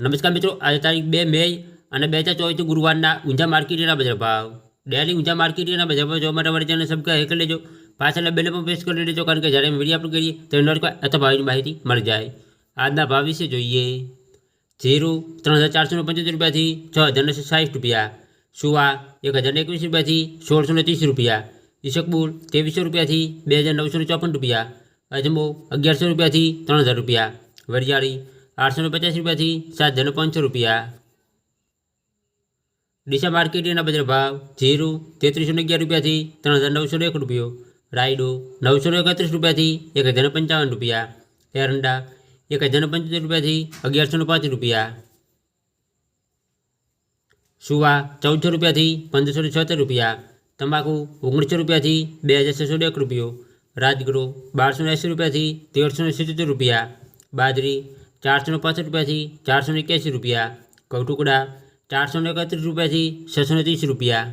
નમસ્કાર મિત્રો, આજે તારીખ બે મે અને બે હજાર ચોવીસ ગુરુવારના ઊંઝા માર્કેટના બજાર ભાવ. ડેલી ઊંઝા માર્કેટના બજાર ભાવ જોવા માટે ચેનલ સબસ્ક્રાઈબ કરી લેજો. પાછળના બેલે પણ પ્રેસ કરી લેજો, કારણ કે જ્યારે વીડિયો અપલોડ કરીએ તો નોટિફાઈ અથવા ભાવની માહિતી મળી જાય. આજના ભાવ વિશે જોઈએ. ઝીરું ત્રણ હજાર ચારસો પંચોતેર રૂપિયાથી છ હજાર નવસો સાહીઠ રૂપિયા. સુવા એક હજાર એકવીસ રૂપિયાથી સોળસો ને ત્રીસ રૂપિયા. ઈશકબુલ ત્રેવીસો રૂપિયાથી બે હજાર નવસો ચોપન રૂપિયા. અજમો અગિયારસો રૂપિયાથી ત્રણ હજાર રૂપિયા. વરિયાળી આઠસો ને પચાસ રૂપિયાથી સાત હજાર પાંચસો રૂપિયા ડીસા માર્કેટના બજાર ભાવ જીરું તેત્રીસો ને અગિયાર રૂપિયાથી ત્રણ હજાર નવસો ને એક રૂપિયો રાયડો નવસો ને એકત્રીસ રૂપિયાથી એક હજાર ને પંચાવન રૂપિયા એરંડા એક હજાર ને પંચોતેર રૂપિયાથી અગિયારસો ને પાંચ રૂપિયા સુવા ચૌદસો રૂપિયાથી પંદરસો ને છોતેર રૂપિયા તમાકુ ઓગણીસો રૂપિયાથી બે હજાર છસો ને એક રૂપિયો રાજગરો બારસો ને એંસી રૂપિયાથી તેરસો ને સિત્તોતેર રૂપિયા બાજરી ચારસો પાસઠ રૂપિયાથી ચારસો એક્યાસી રૂપિયા કૌટુકડા ચારસો ને એકત્રીસ રૂપિયાથી છસો ત્રીસ રૂપિયા.